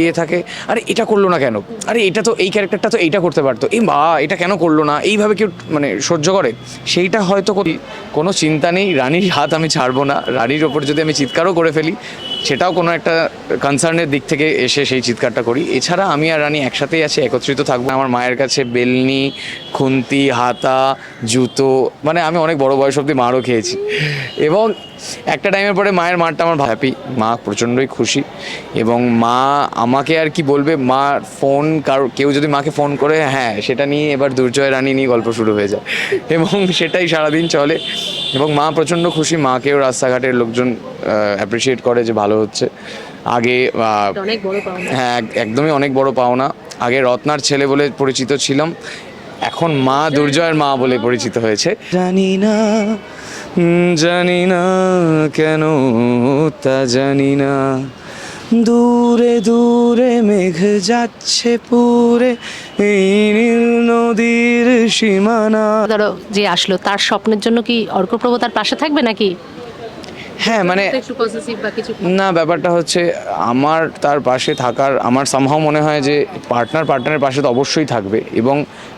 ইয়ে থাকে। আরে এটা করল না কেন? আরে এটা তো, এই ক্যারেক্টারটা তো এইটা করতে পারতো। এই মা, এটা কেন করল না? এইভাবে কেউ মানে সহ্য করে। সেইটা হয়তো কোনো চিন্তা নেই, রানীর হাত আমি ছাড়বো না। রানীর ওপর যদি আমি চিৎকারও করে ফেলি, সেটাও কোনো একটা কনসার্নের দিক থেকে এসে সেই চিৎকারটা করি। এছাড়া আমি আর রানী একসাথেই আছি, একত্রিত থাকব আমার মায়ের কাছে বেলনি, খুন্তি, হাতা, জুতো মানে আমি অনেক বড় বয়স অব্দি মারও খেয়েছি। এবং একটা টাইমের পরে মায়ের মারটা আমার হ্যাপি মা প্রচণ্ডই খুশি এবং মা আমাকে আর কি বলবে মা ফোন কারও কেউ যদি মাকে ফোন করে হ্যাঁ সেটা নিয়ে এবার দুর্জয় রানী নিয়ে গল্প শুরু হয়ে যায়। এবং সেটাই সারাদিন চলে এবং মা প্রচণ্ড খুশি মাকেও রাস্তাঘাটের লোকজন অ্যাপ্রিসিয়েট করে যে ভালো হচ্ছে। আগে হ্যাঁ একদমই অনেক বড় পাওনা। আগে রত্নার ছেলে বলে পরিচিত ছিলাম এখন মা দুর্জয়ের মা বলে পরিচিত হয়েছে। জানি না জানি না কেন তা জানি না। দূরে দূরে মেঘ যাচ্ছে পুরে এই নীল নদীর সীমানা। ধরো যে আসলো তার স্বপ্নের জন্য কি অর্কপ্রভ তার পাশে থাকবে নাকি? হ্যাঁ মানে না ব্যাপারটা হচ্ছে আমার তার পাশে থাকার আমার সামহাও মনে হয় যে পার্টনার পার্টনারের পাশে তো অবশ্যই থাকবে। এবং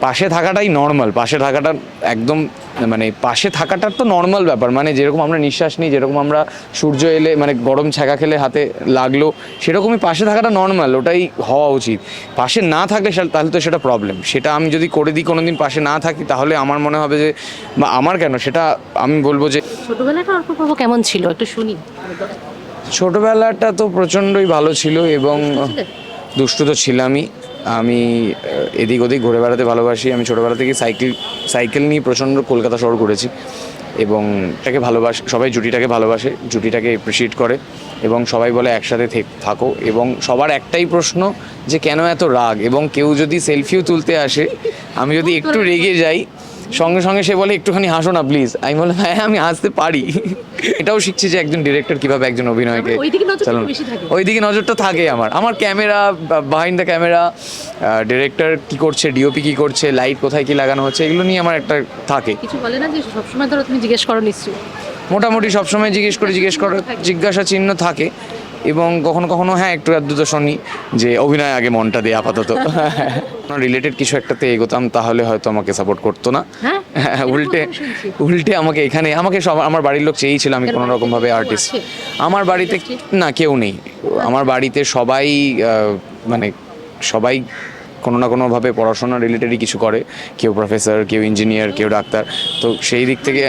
পাশে থাকাটাই নর্মাল পাশে থাকাটা একদম মানে পাশে থাকাটা তো নর্মাল ব্যাপার। মানে যেরকম আমরা নিঃশ্বাস নিই যেরকম আমরা সূর্য এলে মানে গরম ছ্যাঁকা খেলে হাতে লাগল সেরকমই পাশে থাকাটা নর্মাল ওটাই হওয়া উচিত। পাশে না থাকলে তাহলে তো সেটা প্রবলেম সেটা আমি যদি করে দিই কোনোদিন পাশে না থাকি তাহলে আমার মনে হবে যে বা আমার কেন? সেটা আমি বলব যে ছোটবেলাটা কেমন ছিল? একটু শুনি। ছোটবেলাটা তো প্রচণ্ডই ভালো ছিল এবং দুষ্টু তো ছিলামই। আমি এদিক ওদিক ঘুরে বেড়াতে ভালোবাসি। আমি ছোটোবেলা থেকে সাইকেল সাইকেল নিয়ে প্রচণ্ড কলকাতা শহর করেছি এবং এটাকে ভালোবাসে সবাই জুটিটাকে ভালোবাসে জুটিটাকে এপ্রিসিয়েট করে এবং সবাই বলে একসাথে থাকো এবং সবার একটাই প্রশ্ন যে কেন এত রাগ এবং কেউ যদি সেলফিও তুলতে আসে আমি যদি একটু রেগে যাই সঙ্গে সঙ্গে সে বলে একটুখানি হাসো না প্লিজ আমি বললাম হ্যাঁ আমি হাসতে পারি। এটাও শিখছি যে একজন ডিরেক্টর কীভাবে একজন অভিনয়কে চালানো। থাকে। ওইদিকে নজরটা থাকে আমার। আমার camera behind the camera director কি করছে ডিওপি কি করছে লাইট কোথায় কি লাগানো হচ্ছে এগুলো নিয়ে আমার একটা থাকে। কিছু বলে না যে সবসময় ধরো তুমি জিজ্ঞেস করো নিশ্চয়ই। মোটামুটি সবসময় জিজ্ঞেস করে জিজ্ঞেস করে জিজ্ঞাসা চিহ্ন থাকে। এবং কখনো কখনো হ্যাঁ একটু আধটু তো শুনি যে অভিনয় আগে মনটা দিয়ে আপাতত। রিলেটেড কিছু একটাতে এগোতাম তাহলে হয়তো আমাকে সাপোর্ট করতো না। হ্যাঁ? হ্যাঁ, উল্টে উল্টে আমাকে এখানে আমাকে সব আমার বাড়ির লোক চেয়েছিল আমি কোনো রকমভাবে আর্টিস্ট আমার বাড়িতে না কেউ নেই। আমার বাড়িতে সবাই মানে সবাই কোনো না কোনোভাবে পড়াশোনা রিলেটেডই কিছু করে। কেউ প্রফেসর কেউ ইঞ্জিনিয়ার কেউ ডাক্তার। তো সেই দিক থেকে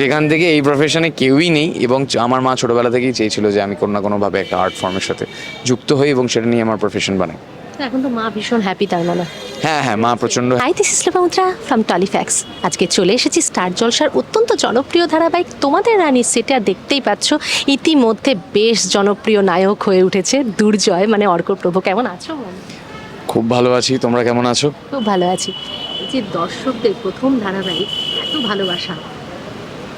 সেখান থেকে এই প্রফেশনে কেউই নেই এবং আমার মা ছোটোবেলা থেকেই চেয়েছিল যে আমি কোনো না কোনোভাবে একটা আর্ট ফর্মের সাথে যুক্ত হই এবং সেটা নিয়ে আমার প্রফেশন বানাই। এখন তো মা ভীষণ হ্যাপি তার মানে। হ্যাঁ হ্যাঁ মা প্রচণ্ড hi this Lopamudra from Tollyfax আজকে চলে এসেছি স্টার জলসার অত্যন্ত জনপ্রিয় ধারাবাহিক তোমাদের রানী সেটা। দেখতেই পাচ্ছ ইতিমধ্যে বেশ জনপ্রিয় নায়ক হয়ে উঠেছে দুর্জয় মানে অর্কপ্রভ। কেমন আছো? খুব ভালো আছি। তোমরা কেমন আছো? খুব ভালো আছি। যে দর্শকদের প্রথম ধারাবাহিক এত ভালোবাসা।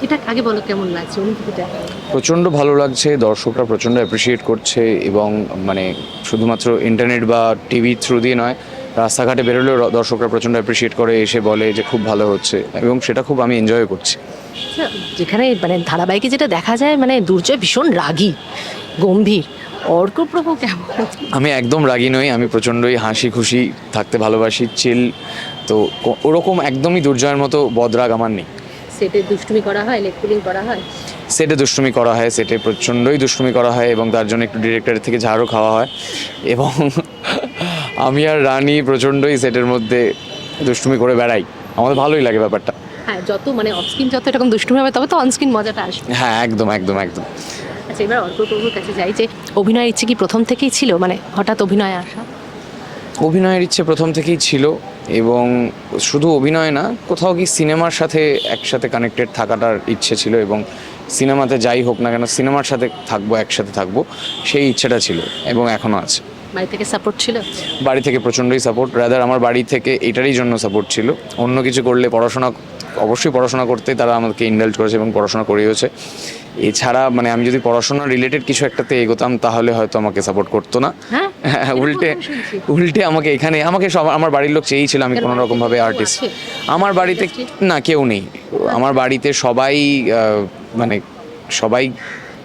এটা আগে বলো কেমন লাগছে? অনুভূতিটা প্রচণ্ড ভালো লাগছে দর্শকরা প্রচণ্ড অ্যাপ্রিসিয়েট করছে এবং মানে শুধুমাত্র ইন্টারনেট বা টিভি থ্রু দিয়ে নয় রাস্তাঘাটে বেরোলেও দর্শকরা প্রচণ্ড অ্যাপ্রিসিয়েট করে এসে বলে যে খুব ভালো হচ্ছে এবং সেটা খুব আমি এনজয় করছি। আচ্ছা, যেখানে মানে ধারাবাহিকে যেটা দেখা যায় মানে দুর্জয় ভীষণ রাগী গম্ভীর। অর্কপ্রভ কেমন আমি একদম রাগী নই আমি প্রচণ্ডই হাসি খুশি থাকতে ভালোবাসি চিল। তো ওরকম একদমই দুর্জয়ের মতো বদরাগ আমার নেই। সেটে দুষ্টুমি করা হয় লেকপুলিং করা হয়? সেটে দুষ্টুমি করা হয় সেটে প্রচণ্ডই দুষ্টুমি করা হয় এবং তার জন্য একটু ডিরেক্টরের থেকে ঝাড়ও খাওয়া হয়। এবং আমি আর রানি প্রচণ্ডই সেটের মধ্যে দুষ্টুমি করে বেড়াই। আমাদের ভালোই লাগে ব্যাপারটা। হ্যাঁ যত মানে অফস্ক্রিন যত এরকম দুষ্টুমি হবে তবে তো অনস্ক্রিন মজাটা আসবে। হ্যাঁ একদম একদম একদম। আচ্ছা এবার অর্কপ্রভুর কাছে যাই যে অভিনয়ের ইচ্ছে কি প্রথম থেকেই ছিল? মানে হঠাৎ অভিনয়ে আসা। অভিনয়ের ইচ্ছে প্রথম থেকেই ছিল এবং শুধু অভিনয় না কোথাও কি সিনেমার সাথে একসাথে কানেক্টেড থাকাটার ইচ্ছে ছিল এবং সিনেমাতে যাই হোক না কেন সিনেমার সাথে থাকব একসাথে থাকব সেই ইচ্ছেটা ছিল এবং এখনও আছে। বাড়ি থেকে সাপোর্ট ছিল? বাড়ি থেকে প্রচণ্ডই সাপোর্ট রাদার আমার বাড়ি থেকে এটারই জন্য সাপোর্ট ছিল। অন্য কিছু করলে পড়াশোনা অবশ্যই পড়াশোনা করতে তারা আমাকে ইন্ডালজ করেছে এবং পড়াশোনা করিয়েছে এছাড়া মানে আমি যদি পড়াশোনা রিলেটেড কিছু একটাতে এগোতাম তাহলে হয়তো আমাকে সাপোর্ট করতো না। হ্যাঁ? হ্যাঁ, উল্টে উল্টে আমাকে এখানে আমাকে সব আমার বাড়ির লোক চেয়েছিল আমি কেন? কোনো বাড়িতে রকম ভাবে কেউ আর্টিস্ট আমার বাড়িতে না কেউ নেই। আমার বাড়িতে সবাই মানে সবাই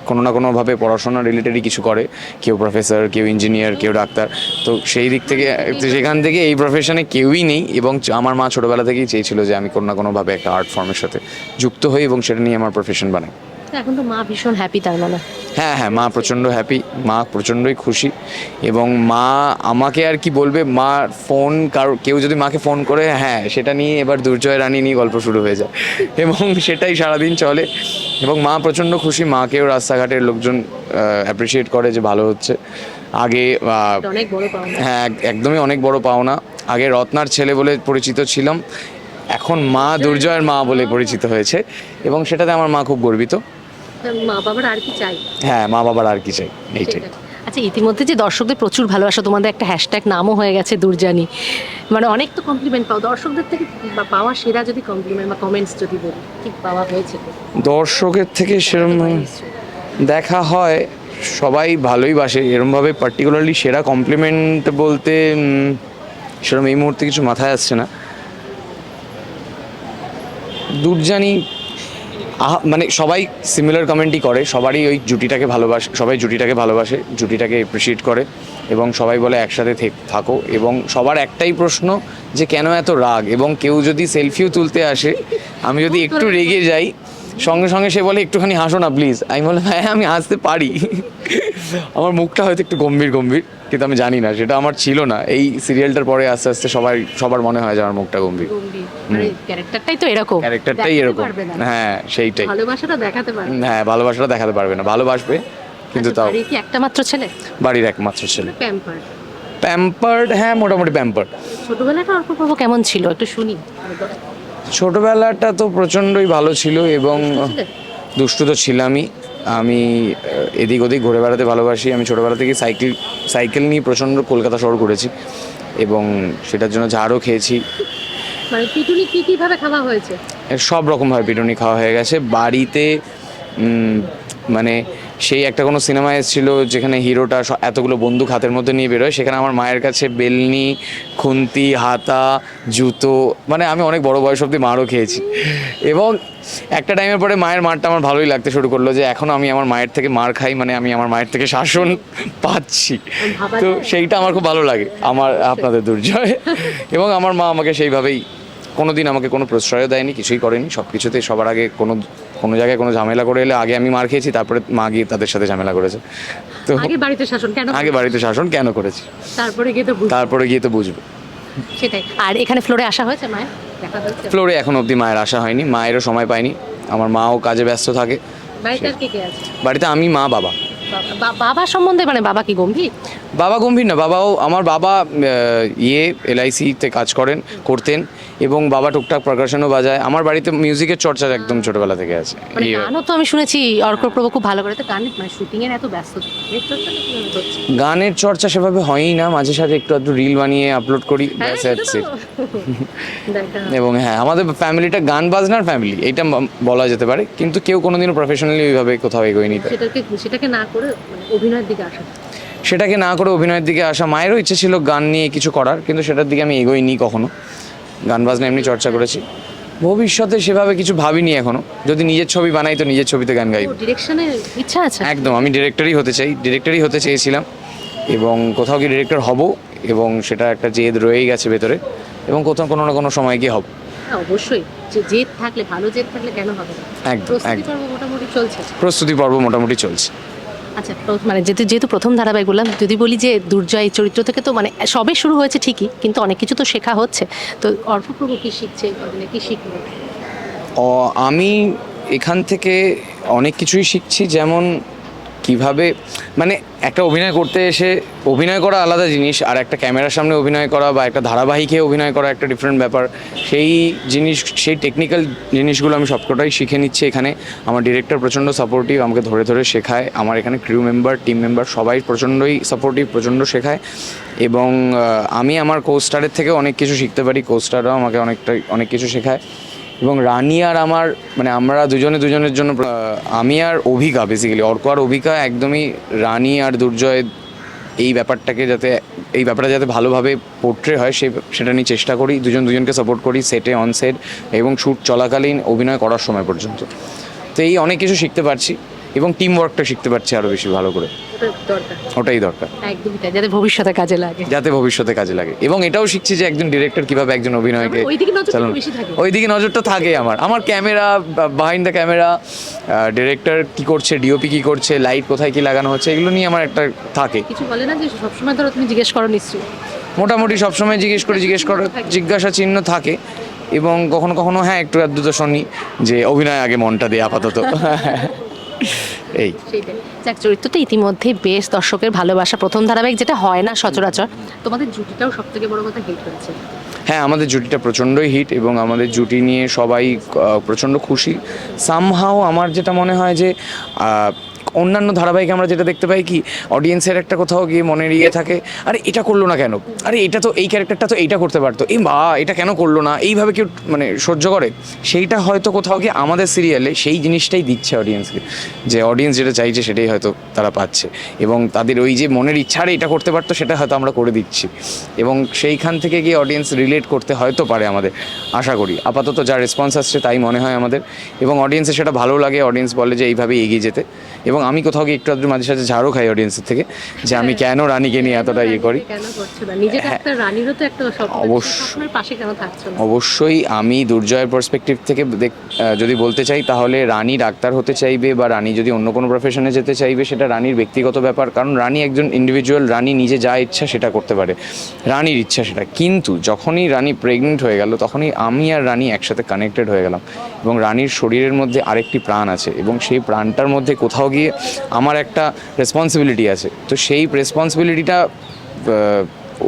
কোনো না কোনোভাবে পড়াশোনা রিলেটেডই কিছু করে। কেউ প্রফেসর কেউ ইঞ্জিনিয়ার কেউ ডাক্তার। তো সেই দিক থেকে তো সেখান থেকে এই প্রফেশনে কেউই নেই এবং আমার মা ছোটোবেলা থেকেই চেয়েছিল যে আমি কোনো না কোনোভাবে একটা আর্ট ফর্মের সাথে যুক্ত হই এবং সেটা নিয়ে আমার প্রফেশন বানাই। এখন তো মা ভীষণ হ্যাপি তার মানে। হ্যাঁ হ্যাঁ মা প্রচণ্ড হ্যাপি মা প্রচণ্ডই খুশি এবং মা আমাকে আর কি বলবে মা ফোন কারও কেউ যদি মাকে ফোন করে হ্যাঁ সেটা নিয়ে এবার দুর্জয় রানী নিয়ে গল্প শুরু হয়ে যায় এবং সেটাই সারাদিন চলে এবং মা প্রচণ্ড খুশি মাকেও রাস্তাঘাটের লোকজন অ্যাপ্রিসিয়েট করে যে ভালো হচ্ছে। আগে অনেক হ্যাঁ এক- একদমই অনেক বড় পাওনা। আগে রত্নার ছেলে বলে পরিচিত ছিলাম এখন মা দুর্জয়ের মা বলে পরিচিত হয়েছে এবং সেটাতে আমার মা খুব গর্বিত। মা বাবার আর কি চাই? হ্যাঁ মা বাবার আর কি চাই এইটাই। আচ্ছা ইতিমধ্যে যে দর্শকদের প্রচুর ভালোবাসা তোমাদের একটা হ্যাশট্যাগ নামও হয়ে গেছে দুর্জানি মানে অনেক তো কমপ্লিমেন্ট পাও। দর্শকদের থেকে পাওয়া সেরা যদি কমপ্লিমেন্ট বা কমেন্টস যদি বলি ঠিক পাওয়া হয়েছে? দর্শকের থেকে সেরম দেখা হয় সবাই ভালোই বাসে। এরমভাবে পার্টিকুলারলি সেরা কমপ্লিমেন্ট বলতে সেরম এই মুহূর্তে কিছু মাথায় আসছে না। দুর্জানি আহা মানে সবাই সিমিলার কমেন্টই করে সবারই ওই জুটিটাকে ভালোবাসে সবাই জুটিটাকে ভালোবাসে জুটিটাকে এপ্রিসিয়েট করে এবং সবাই বলে একসাথে থেক- থাকো এবং সবার একটাই প্রশ্ন যে কেন এত রাগ? এবং কেউ যদি সেলফিও তুলতে আসে আমি যদি একটু রেগে যাই সঙ্গে সঙ্গে সে বলে একটুখানি হাসো না প্লিজ আমি বললাম হ্যাঁ আমি হাসতে পারি। আমার মুখটা হয়তো একটু গম্ভীর গম্ভীর। কিন্তু আমি জানি না সেটা আমার ছিল না। এই সিরিয়ালটার পরে আস্তে আস্তে সবাই সবার মনে হয় যে আমার মুখটা গম্ভীর। ক্যারেক্টারটাই তো এরকম। ক্যারেক্টারটাই এরকম। হ্যাঁ সেইটাই। ভালোবাসাটা দেখাতে পারবে হ্যাঁ ভালোবাসাটা দেখাতে পারবে না। ভালোবাসবে কিন্তু আচ্ছা, তাও। বাড়ির কি একটা মাত্র ছেলে? বাড়ির একমাত্র ছেলে। প্যাম্পার প্যাম্পার্ড হ্যাঁ মোটামুটি প্যাম্পার্ড ছোটবেলাটা অল্প প্রভু কেমন ছিল? একটু শুনি। ছোটবেলাটা তো প্রচণ্ডই ভালো ছিল এবং দুষ্টু তো ছিলামই। আমি এদিক ওদিক ঘুরে বেড়াতে ভালোবাসি। আমি ছোটোবেলা থেকে সাইকেল সাইকেল নিয়ে প্রচণ্ড কলকাতা শহর ঘুরেছি এবং সেটার জন্য ঝাড়ও খেয়েছি। মানে পিটুনি কি কি খাওয়া হয়েছে? সব রকমভাবে পিটুনি খাওয়া হয়ে গেছে। বাড়িতে মানে সেই একটা কোনো সিনেমা এসেছিল যেখানে হিরোটা স- এতগুলো বন্দুক হাতের মধ্যে নিয়ে বেরোয়। সেখানে আমার মায়ের কাছে বেলনি খুন্তি হাতা জুতো মানে আমি অনেক বড় বয়স অব্দি মারও খেয়েছি। এবং একটা টাইমের পরে মায়ের মারটা আমার ভালোই লাগতে শুরু করল যে এখন আমি আমার মায়ের থেকে মার খাই মানে আমি আমার মায়ের থেকে শাসন পাচ্ছি। তো সেইটা আমার খুব ভালো লাগে আমার আপনাদের দুর্জয়। এবং আমার মা আমাকে সেইভাবেই কোনো দিন আমাকে কোনো প্রশ্রয়ও দেয়নি কিছুই করেনি সব কিছুতে সবার আগে কোনো কোনো জায়গায় কোনো ঝামেলা করে এলে আগে আমি মার খেয়েছি তারপরে মা গিয়ে তাদের সাথে ঝামেলা করেছে। তো আগে বাড়িতে শাসন কেন আগে বাড়িতে শাসন কেন করেছি? তারপরে গিয়ে তো তারপরে গিয়ে তো বুঝবে। সেটাই। আর এখানে ফ্লোরে আসা হয়েছে মায়ের? ফ্লোরে এখন অবধি মায়ের আসা হয়নি মায়েরও সময় পায়নি আমার মাও কাজে ব্যস্ত থাকে। বাড়িতে আর কে কে আছে? বাড়িতে আমি মা বাবা। বাবা- সম্বন্ধে মানে বাবা কি গম্ভীর? বাবা গম্ভীর না বাবাও আমার বাবা ইয়ে এলআইসিতে কাজ করেন করতেন। এবং বাবা টুকটাক প্রকাশনও বাজায়। আমার বাড়িতে মিউজিকের চর্চা একদম ছোটবেলা থেকে আছে। মানে গানও তো আমি শুনেছি অর্ক প্রভু খুব ভালো করে। তো গান মানে শুটিং এর এত ব্যস্ত গানের চর্চা সেভাবে হয়ই না। মাঝে সাঝে একটু একটু রিল বানিয়ে আপলোড করি হ্যাঁ, ব্যাস। এবং হ্যাঁ আমাদের ফ্যামিলিটা গান বাজনার ফ্যামিলি এইটা ম- বলা যেতে পারে। কিন্তু কেউ কোনোদিনও প্রফেশনালি ওইভাবে কোথাও এগোয়নি তাই। সেটাকে সেটাকে না করে মানে অভিনয়ের দিকে আসা। সেটাকে না করে অভিনয়ের দিকে আসা। মায়েরও ইচ্ছে ছিল গান নিয়ে কিছু করার কিন্তু সেটার দিকে আমি এগোইনি কখনো। গান বাজনা এমনি চর্চা করেছি। ভবিষ্যতে সেভাবে কিছু ভাবিনি এখনও। যদি নিজের ছবি বানাই তো নিজের ছবিতে গান গাইব। ডিরেকশনের ইচ্ছা আছে? একদম আমি ডিরেক্টরই হতে চাই। ডিরেক্টরই হতে চেয়েছিলাম এবং কোথাও গিয়ে ডিরেক্টর হব এবং সেটা একটা জেদ রয়েই গেছে ভেতরে এবং কোথাও কোনো না কোনো সময় গিয়ে হব। হ্যাঁ অবশ্যই। যে জেদ থাকলে ভালো জেদ থাকলে কেন হবে না? একদম প্রস্তুতি পর্ব মোটামুটি চলছে। প্রস্তুতি পর্ব মোটামুটি চলছে। আচ্ছা মানে যেহেতু যেহেতু প্রথম ধারাবাহিক বললাম যদি বলি যে দুর্জয় এই চরিত্র থেকে তো মানে সবে শুরু হয়েছে ঠিকই, কিন্তু অনেক কিছু তো শেখা হচ্ছে। তো অর্পপ্রভু কি শিখছে মানে কি শিখবে আমি এখান থেকে অনেক কিছুই শিখছি, যেমন কীভাবে মানে একটা অভিনয় করতে এসে অভিনয় করা আলাদা জিনিস, আর একটা ক্যামেরার সামনে অভিনয় করা বা একটা ধারাবাহিকে অভিনয় করা একটা ডিফারেন্ট ব্যাপার। সেই জিনিস, সেই টেকনিক্যাল জিনিসগুলো আমি সবকটাই শিখে নিচ্ছি এখানে। আমার ডিরেক্টর প্রচণ্ড সাপোর্টিভ আমাকে ধরে ধরে শেখায়। আমার এখানে ক্রিউ মেম্বার টিম মেম্বার সবাই প্রচণ্ডই সাপোর্টিভ প্রচণ্ড শেখায়। এবং আমি আমার কোস্টারের থেকেও অনেক কিছু শিখতে পারি। কোস্টারও আমাকে অনেকটাই, অনেক কিছু শেখায়। এবং রানী আর আমার মানে আমরা দুজনে দুজনের জন্য আমি আর অভিকা বেসিক্যালি অর্ক আর অভিকা একদমই রানি আর দুর্জয় এই ব্যাপারটাকে যাতে, এই ব্যাপারটা যাতে ভালোভাবে পোর্ট্রে হয় সে, সেটা নিয়ে চেষ্টা করি, দুজন দুজনকে সাপোর্ট করি সেটে অন সেট এবং শ্যুট চলাকালীন অভিনয় করার সময় পর্যন্ত। তো এই অনেক কিছু শিখতে পারছি। এবং টিম ওয়ার্কটা শিখতে পারছি আরও বেশি ভালো করে। ওটাই দরকার। একদমই তাই যাতে ভবিষ্যতে কাজে লাগে। যাতে ভবিষ্যতে কাজে লাগে। এবং এটাও শিখছি যে একজন ডিরেক্টর কীভাবে একজন অভিনয়কে চালানো- থাকে। ওইদিকে নজরটা থাকে আমার। আমার camera behind the camera director কি করছে ডিওপি কি করছে লাইট কোথায় কি লাগানো হচ্ছে এগুলো নিয়ে আমার একটা থাকে। কিছু বলে না যে সবসময় ধরো তুমি জিজ্ঞেস করো নিশ্চয়ই। মোটামুটি সবসময় জিজ্ঞেস করে জিজ্ঞেস করে জিজ্ঞাসা চিহ্ন থাকে। এবং কখনো কখনো হ্যাঁ একটু আধটু তো শুনি যে অভিনয় আগে মনটা দিয়ে আপাতত। এই। যাক চরিত্রটা ইতিমধ্যে বেশ দর্শকের ভালোবাসা প্রথম ধারাবাহিক যেটা হয় না সচরাচর। তোমাদের জুটিটাও সব থেকে বড় কথা হিট হয়েছে। হ্যাঁ আমাদের জুটিটা প্রচণ্ডই হিট এবং আমাদের জুটি নিয়ে সবাই প্রচণ্ড খুশি। সামহাও আমার যেটা মনে হয় যে অন্যান্য ধারাবাহিকে আমরা যেটা দেখতে পাই কি অডিয়েন্সের একটা কোথাও গিয়ে মনের ইয়ে থাকে। আরে এটা করল না কেন? আরে এটা তো, এই ক্যারেক্টারটা তো এইটা করতে পারতো। এই বা এটা কেন করল না? এইভাবে কেউ মানে সহ্য করে। সেইটা হয়তো কোথাও গিয়ে আমাদের সিরিয়ালে সেই জিনিসটাই দিচ্ছে অডিয়েন্সকে যে অডিয়েন্স যেটা চাইছে সেটাই হয়তো তারা পাচ্ছে। এবং তাদের ওই যে মনের ইচ্ছা এটা করতে পারতো, সেটা হয়তো আমরা করে দিচ্ছি। এবং সেইখান থেকে গিয়ে অডিয়েন্স রিলেট করতে হয়তো পারে আমাদের। আশা করি। আপাতত যা রেসপন্স আসছে তাই মনে হয় আমাদের। এবং অডিয়েন্সের সেটা ভালো লাগে। অডিয়েন্স বলে যে এইভাবেই এগিয়ে যেতে। এবং আমি কোথাও গিয়ে একটু আধটু মাঝে সাঝে ঝাড়ও খাই অডিয়েন্সের থেকে যে আমি কেন রানীকে নিয়ে এতটা ইয়ে করি? না? অবশ্যই আমি দুর্জয়ের পার্সপেক্টিভ থেকে যদি বলতে চাই তাহলে রানী ডাক্তার হতে চাইবে বা রানী যদি অন্য কোনো প্রফেশনে যেতে চাইবে সেটা রানীর ব্যক্তিগত ব্যাপার। কারণ রানী একজন ইন্ডিভিজুয়াল রানী নিজে যা ইচ্ছা সেটা করতে পারে। রানীর ইচ্ছা সেটা। কিন্তু যখনই রানী প্রেগনেন্ট হয়ে গেল তখনই আমি আর রানী একসাথে কানেক্টেড হয়ে গেলাম। এবং রানীর শরীরের মধ্যে আরেকটি প্রাণ আছে এবং সেই প্রাণটার মধ্যে কোথাও গিয়ে আমার একটা রেসপন্সিবিলিটি আছে। তো সেই রেসপন্সিবিলিটিটা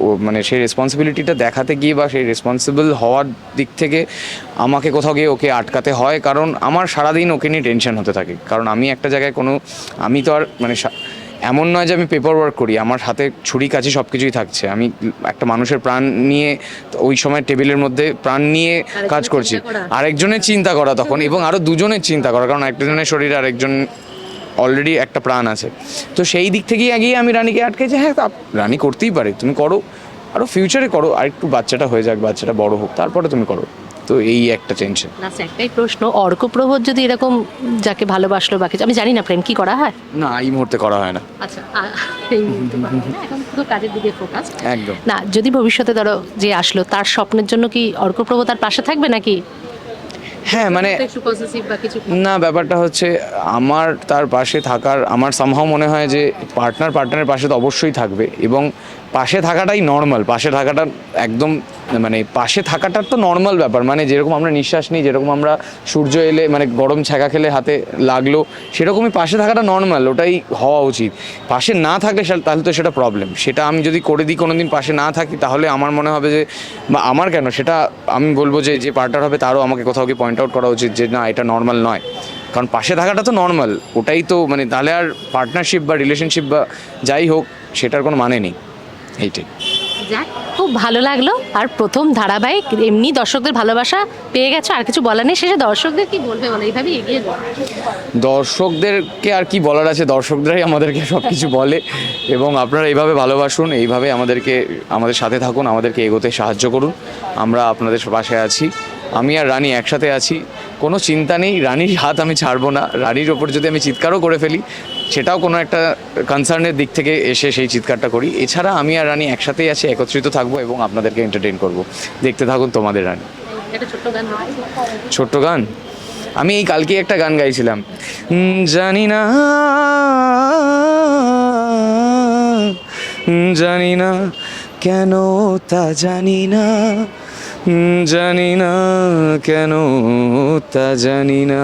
ও মানে সেই রেসপন্সিবিলিটিটা দেখাতে গিয়ে বা সেই রেসপন্সিবল হওয়ার দিক থেকে আমাকে কোথাও গিয়ে ওকে আটকাতে হয়। কারণ আমার সারাদিন ওকে নিয়ে টেনশন হতে থাকে। কারণ আমি একটা জায়গায় কোনো আমি তো আর মানে এমন নয় যে আমি পেপার ওয়ার্ক করি। আমার হাতে ছুরি কাছে সব কিছুই থাকছে। আমি একটা মানুষের প্রাণ নিয়ে ওই সময় টেবিলের মধ্যে প্রাণ নিয়ে কাজ করছি। আরেকজনের চিন্তা করা তখন এবং আরও দুজনের চিন্তা করা। কারণ একজনের শরীরে আরেকজন অলরেডি একটা প্রাণ আছে। তো সেই দিক থেকেই এগিয়ে আমি রানীকে আটকেছি হ্যাঁ তা- রানী করতেই পারে তুমি করো। আরও ফিউচারে করো আর একটু বাচ্চাটা হয়ে যাক বাচ্চাটা বড় হোক তারপরে তুমি করো। তো এই একটা টেনশন লাস্ট একটাই প্রশ্ন অর্কপ্রভোর যদি এরকম যাকে ভালোবাসলো বা কিছু আমি জানি না প্রেম কি করা হয়? না এই মুহূর্তে করা হয় না। আচ্ছা এই মুহূর্তে না, এখন পুরো কাজের দিকে ফোকাস একদম। না যদি ভবিষ্যতে ধরো যে আসলো তার স্বপ্নের জন্য কি অর্কপ্রভ তার পাশে থাকবে নাকি হ্যাঁ মানে না ব্যাপারটা হচ্ছে আমার তার পাশে থাকার আমার সামহাও মনে হয় যে পার্টনার পার্টনারের পাশে তো অবশ্যই থাকবে এবং পাশে থাকাটাই নর্মাল পাশে থাকাটা একদম মানে পাশে থাকাটা তো নর্মাল ব্যাপার মানে যেরকম আমরা নিঃশ্বাস নিই, যেরকম আমরা সূর্য এলে মানে গরম ছ্যাঁকা খেলে হাতে লাগল, সেরকমই পাশে থাকাটা নর্মাল ওটাই হওয়া উচিত। পাশে না থাকলে তাহলে তো সেটা প্রবলেম সেটা আমি যদি করে দিই, কোনোদিন পাশে না থাকি, তাহলে আমার মনে হবে যে, বা আমার কেন? সেটা আমি বলব যে যে পার্টনার হবে, তারও আমাকে কোথাও গিয়ে পয়েন্ট আউট করা উচিত যে, না, এটা নর্মাল নয়। কারণ পাশে থাকাটা তো নর্মাল ওটাই তো মানে তাহলে আর পার্টনারশিপ বা রিলেশনশিপ বা যাই হোক, সেটার কোনো মানে নেই। এইটাই। যাক খুব ভালো লাগল। আর প্রথম ধারাবাহিক এমনি দর্শকদের ভালোবাসা পেয়ে গেছো আর কিছু বলার নেই। শেষে দর্শকদের কি বলবে বলে? এইভাবে এগিয়ে যাও। দর্শকদেরকে আর কি বলার আছে? দর্শকরাই আমাদেরকে সব কিছু বলে। এবং আপনারা এইভাবে ভালোবাসুন এইভাবে আমাদেরকে আমাদের সাথে থাকুন আমাদেরকে এগোতে সাহায্য করুন। আমরা আপনাদের পাশে আছি। আমি আর রানী একসাথে আছি। কোনো চিন্তা নেই রানীর হাত আমি ছাড়বো না। রানীর ওপর যদি আমি চিৎকারও করে ফেলি সেটাও কোনো একটা কনসার্নের দিক থেকে এসে সেই চিৎকারটা করি। এছাড়া আমি আর রানী একসাথেই আছি একত্রিত থাকব এবং আপনাদেরকে এন্টারটেন করব। দেখতে থাকুন তোমাদের রানী। ছোট্ট গান আমি এই কালকে একটা গান গাইছিলাম। জানি না জানি না কেন তা জানি না জানি না কেন তা জানি না।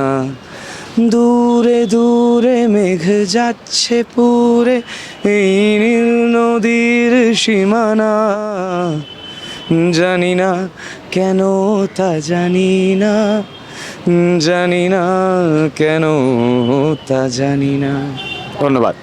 দূরে দূরে মেঘ যাচ্ছে পুরে, এই নীল নদীর সীমানা। জানি না কেন তা জানি না জানি না কেন তা জানি না। ধন্যবাদ।